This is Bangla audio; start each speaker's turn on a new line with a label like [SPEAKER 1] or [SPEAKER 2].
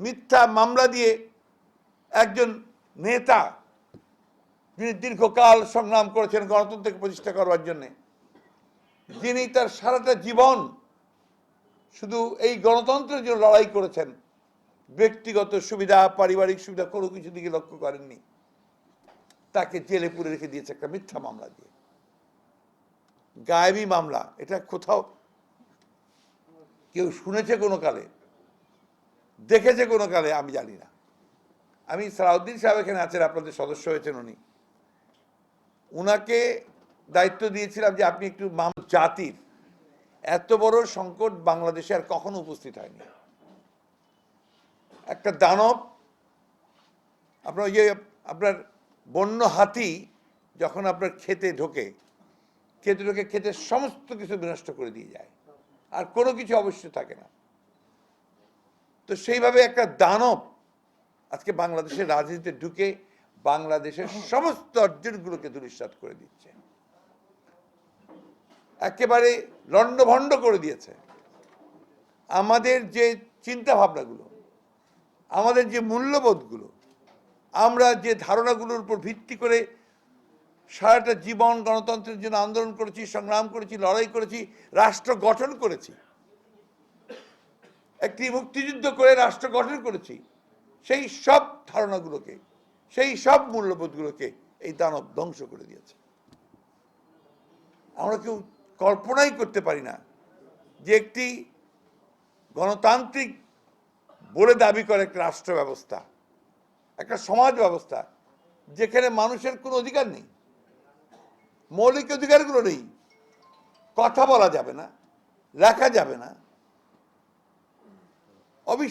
[SPEAKER 1] মিথ্যা মামলা দিয়ে একজন নেতা যিনি দীর্ঘকাল সংগ্রাম করেছেন, গণতন্ত্রকে প্রতিষ্ঠা করবার জন্যে, যিনি তার সারাটা জীবন শুধু এই গণতন্ত্রের জন্য লড়াই করেছেন, ব্যক্তিগত সুবিধা, পারিবারিক সুবিধা, কোনো কিছু দিকে লক্ষ্য করেননি, তাকে জেলে পুরে রেখে দিয়েছে একটা মিথ্যা মামলা দিয়ে। গায়েবী মামলা, এটা কোথাও কেউ শুনেছে কোনো কালে? দেখেছে কোনো কালে, আমি জানি না। আমি সালাউদ্দিন সাহেব এখানে আছেন, আপনাদের সদস্য হয়েছেন উনি। উনাকে দায়িত্ব দিয়েছিলাম যে আপনি একটু মাম জাতির, এত বড় সংকট বাংলাদেশে আর কখনো উপস্থিত হয়নি। একটা দানব, আপনার ওই আপনার বন্য হাতি যখন আপনার খেতে ঢোকে খেতে ঢোকে খেতে সমস্ত কিছু বিনষ্ট করে দিয়ে যায়। আর কোনো কিছু অবশ্য থাকে না। তো সেইভাবে একটা দানব আজকে বাংলাদেশের রাজনীতিতে ঢুকে বাংলাদেশের সমস্ত অর্জনগুলোকে দুলিশ্বাত করে দিচ্ছে। একেবারে লণ্ডভণ্ড করে দিয়েছে। আমাদের যে চিন্তা ভাবনাগুলো আমাদের যে মূল্যবোধগুলো, আমরা যে ধারণাগুলোর উপর ভিত্তি করে সারাটা জীবন গণতন্ত্রের জন্য আন্দোলন করেছি, সংগ্রাম করেছি, লড়াই করেছি, রাষ্ট্র গঠন করেছি একটি মুক্তিযুদ্ধ করে রাষ্ট্র গঠন করেছি, সেই সব ধারণাগুলোকে, সেই সব মূল্যবোধগুলোকে এই দানব ধ্বংস করে দিয়েছে। আমরা কেউ কল্পনাই করতে পারি না যে একটি গণতান্ত্রিক বলে দাবি করে একটা রাষ্ট্র ব্যবস্থা, একটা সমাজ ব্যবস্থা, যেখানে মানুষের কোনো অধিকার নেই, মৌলিক অধিকারগুলো নেই, কথা বলা যাবে না, লেখা যাবে না Abi